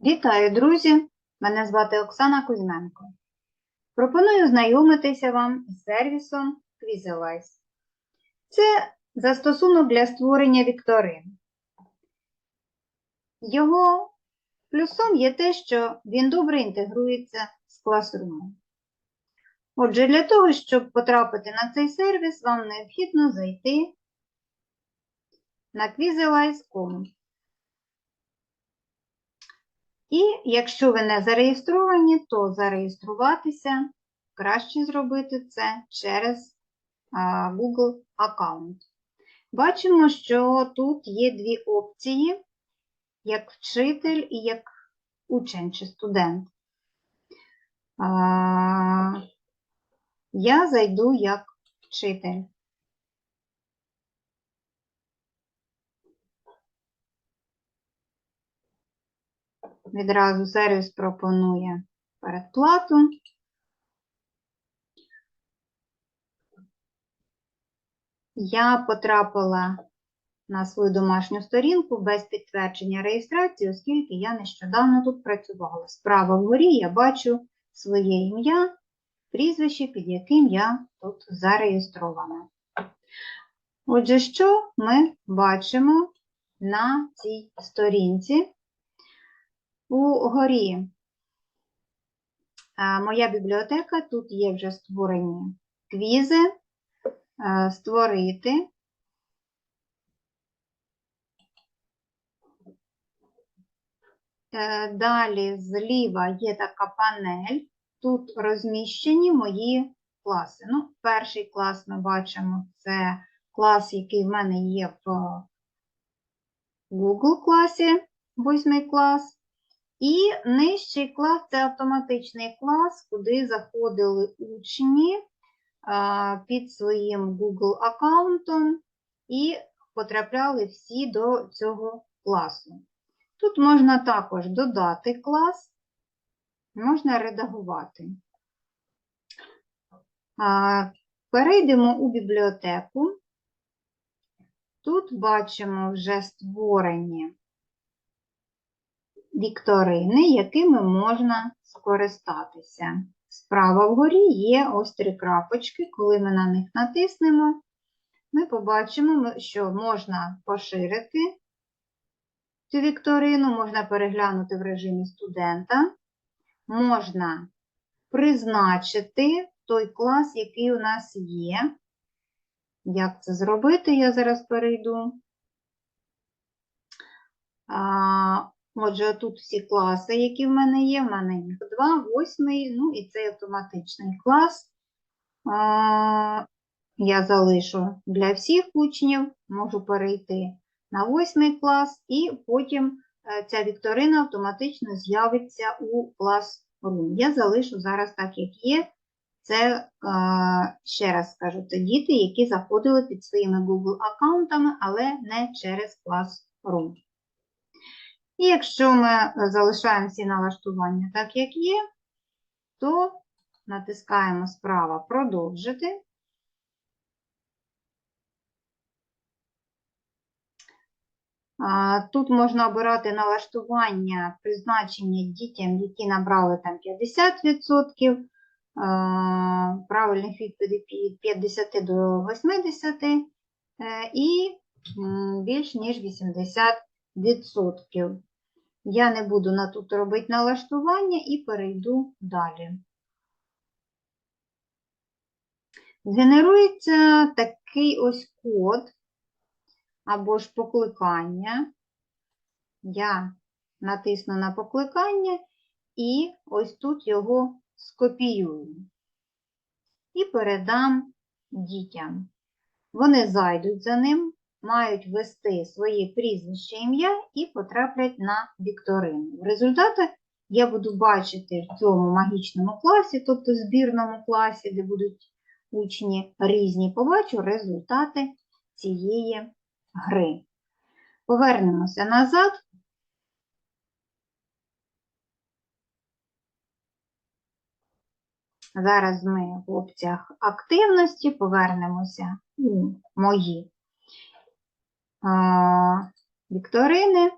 Вітаю, друзі! Мене звати Оксана Кузьменко. Пропоную знайомитися вам із сервісом Quizalize. Це застосунок для створення вікторин. Його плюсом є те, що він добре інтегрується з Classroom. Отже, для того, щоб потрапити на цей сервіс, вам необхідно зайти на quizalize.com. І якщо ви не зареєстровані, то зареєструватися краще зробити це через Google аккаунт. Бачимо, що тут є дві опції, як вчитель і як учень чи студент. Я зайду як вчитель. Відразу сервіс пропонує передплату. Я потрапила на свою домашню сторінку без підтвердження реєстрації, оскільки я нещодавно тут працювала. Справа вгорі я бачу своє ім'я, прізвище, під яким я тут зареєстрована. Отже, що ми бачимо на цій сторінці? Угорі а, моя бібліотека, тут є вже створені квізи, створити. Е, Далі зліва є така панель, тут розміщені мої класи. Ну, перший клас ми бачимо, це клас, який в мене є в Google класі, восьмий клас. І нижчий клас це автоматичний клас, куди заходили учні під своїм Google аккаунтом і потрапляли всі до цього класу. Тут можна також додати клас, можна редагувати. Перейдемо у бібліотеку. Тут бачимо вже створені вікторини, якими можна скористатися. Справа вгорі є ось три крапочки. Коли ми на них натиснемо, ми побачимо, що можна поширити цю вікторину, можна переглянути в режимі студента, можна призначити той клас, який у нас є. Як це зробити, я зараз перейду. Отже, тут всі класи, які в мене є, в мене їх два, восьмий, ну і цей автоматичний клас. Я залишу для всіх учнів, можу перейти на восьмий клас, і потім е, ця вікторина автоматично з'явиться у Classroom. Я залишу зараз так, як є. Це, ще раз скажу, це діти, які заходили під своїми Google аккаунтами, але не через Classroom. І якщо ми е, залишаємо всі налаштування так, як є, то натискаємо справа Продовжити. Тут можна обирати налаштування призначення дітям, які набрали там 50%, правильних відповідей від 50 до 80 е, і більш ніж 80%. Я не буду на тут робити налаштування і перейду далі. Генерується такий ось код або ж покликання. Я натисну на покликання і ось тут його скопіюю. І передам дітям. Вони зайдуть за ним, мають ввести своє прізвище ім'я і потраплять на вікторину. В результаті я буду бачити в цьому магічному класі, тобто збірному класі, де будуть учні різні, побачу результати цієї гри. Повернемося назад. Зараз ми в опціях активності повернемося у мої вікторини.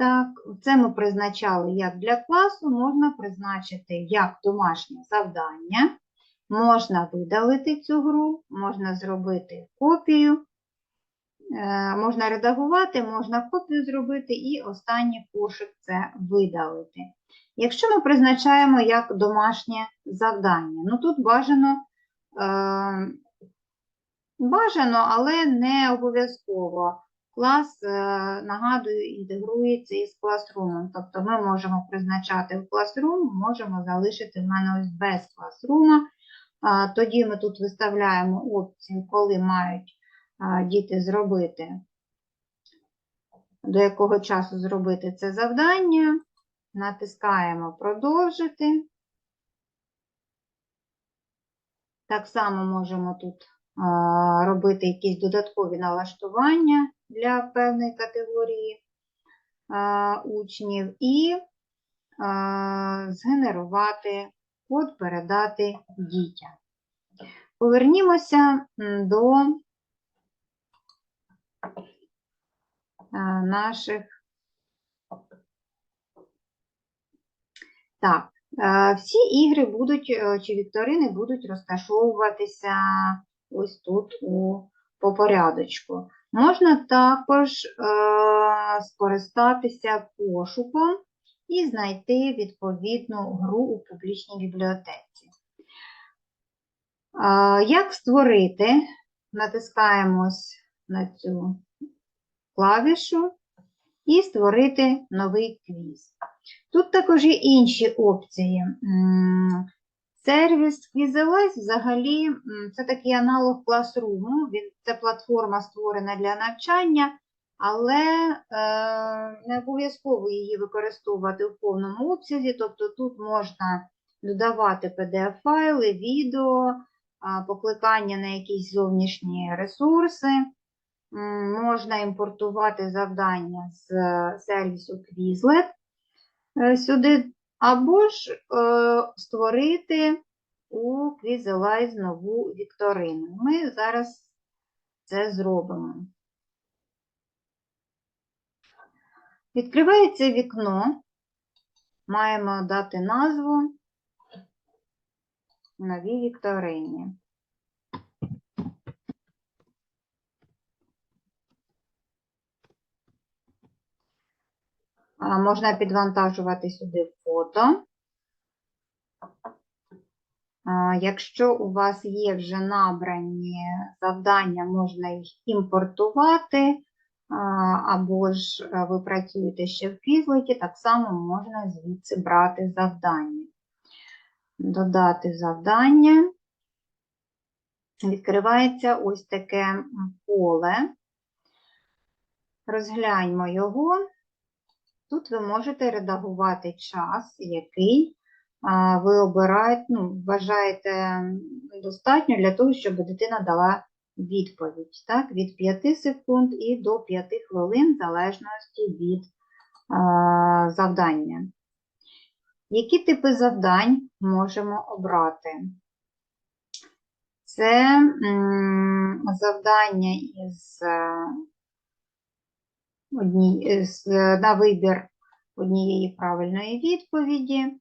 Так, це ми призначали як для класу, можна призначити як домашнє завдання, можна видалити цю гру, можна зробити копію, е, можна редагувати, можна копію зробити і останній кошик це видалити. Якщо ми призначаємо як домашнє завдання, ну тут бажано, е, бажано, але не обов'язково. Клас, е, нагадую, інтегрується із класрумом. Тобто ми можемо призначати в класрум, можемо залишити в мене ось без класрума. Тоді ми тут виставляємо опцію, коли мають діти зробити, до якого часу зробити це завдання. Натискаємо продовжити. Так само можемо тут робити якісь додаткові налаштування для певної категорії учнів і згенерувати код, передати дітям. Повернімося до наших. Так, всі ігри будуть, е, чи вікторини будуть розташовуватися ось тут у, по порядочку. Можна також е, скористатися пошуком і знайти відповідну гру у публічній бібліотеці. Е, Як створити? Натискаємо ось на цю клавішу і створити новий квіз. Тут також є інші опції. Сервіс Quizalize взагалі це такий аналог Classroom. Він, це платформа створена для навчання, але е, не обов'язково її використовувати в повному обсязі. Тобто тут можна додавати PDF-файли, відео, покликання на якісь зовнішні ресурси. Можна імпортувати завдання з е, сервісу Quizlet е, сюди, або ж е, створити у Quizalize нову вікторину. Ми зараз це зробимо. Відкривається вікно, маємо дати назву новій вікторині. Можна підвантажувати сюди фото. Якщо у вас є вже набрані завдання, можна їх імпортувати, або ж е, ви працюєте ще в Quizlet, так само можна звідси брати завдання. Додати завдання. Відкривається ось таке поле. Розгляньмо його. Тут ви можете редагувати час, який ви обираєте, ну, вважаєте достатньо для того, щоб дитина дала відповідь. Так? Від 5 секунд і до 5 хвилин, в залежності від а, завдання. Які типи завдань можемо обрати? Це завдання із е, одній, на вибір однієї правильної відповіді.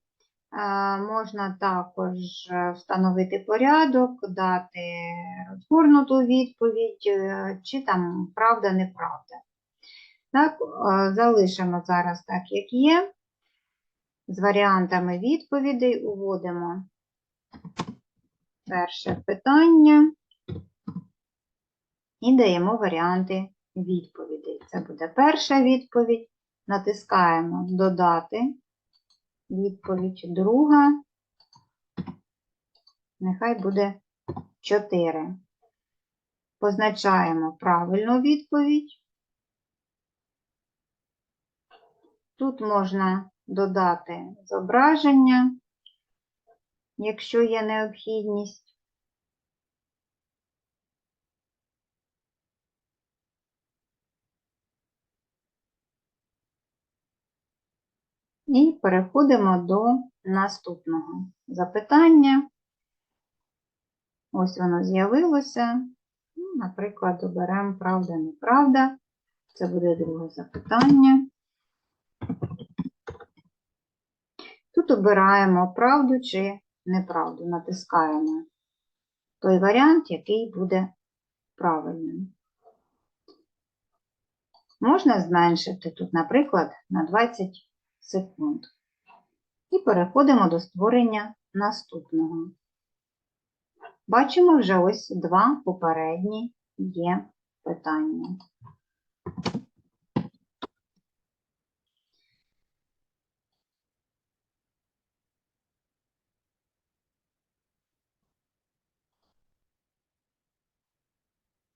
Можна також е, встановити порядок, дати розгорнуту відповідь, е, чи там правда-неправда. Так, е, залишимо зараз так, як є. З варіантами відповідей уводимо перше питання і даємо варіанти відповідей. Це буде перша відповідь. Натискаємо Додати відповідь, друга. Нехай буде 4. Позначаємо правильну відповідь. Тут можна додати зображення, якщо є необхідність. І переходимо до наступного запитання. Ось воно з'явилося. Ну, Наприклад, оберемо правда-неправда. Це буде друге запитання. Тут обираємо правду чи неправду, натискаємо той варіант, який буде правильним. Можна зменшити тут, наприклад, на 20 секунд. І переходимо до створення наступного. Бачимо вже ось два попередні є питання.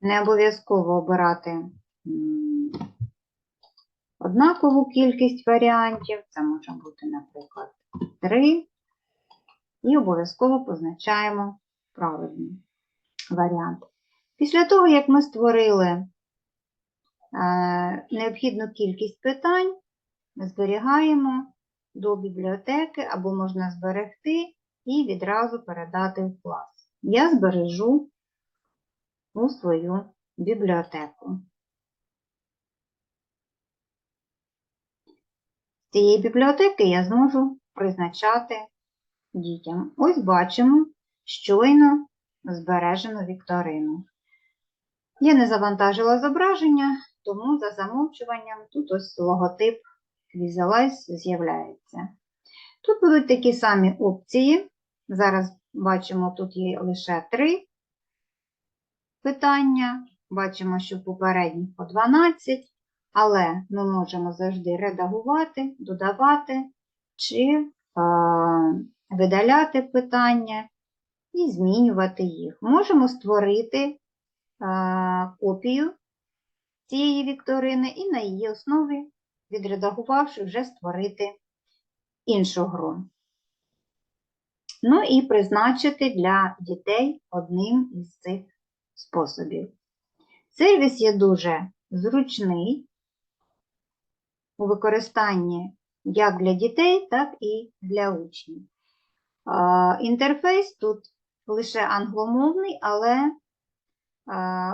Не обов'язково обирати однакову кількість варіантів. Це може бути, наприклад, 3. І обов'язково позначаємо правильний варіант. Після того, як ми створили е, необхідну кількість питань, ми зберігаємо до бібліотеки або можна зберегти і відразу передати в клас. Я збережу у свою бібліотеку. Цієї бібліотеки я зможу призначати дітям. Ось бачимо щойно збережену вікторину. Я не завантажила зображення, тому за замовчуванням тут ось логотип Visualize з'являється. Тут будуть такі самі опції. Зараз бачимо, тут є лише три питання. Бачимо, що попередніх по 12, але ми можемо завжди редагувати, додавати чи е, видаляти питання і змінювати їх. Можемо створити е, копію цієї вікторини і на її основі, відредагувавши, вже створити іншу гру. Ну і призначити для дітей одним із цих способів. Сервіс є дуже зручний у використанні як для дітей, так і для учнів. Інтерфейс тут лише англомовний, але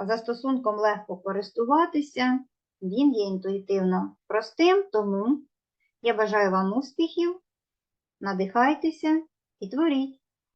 застосунком легко користуватися, він є інтуїтивно простим, тому я бажаю вам успіхів, надихайтеся і творіть.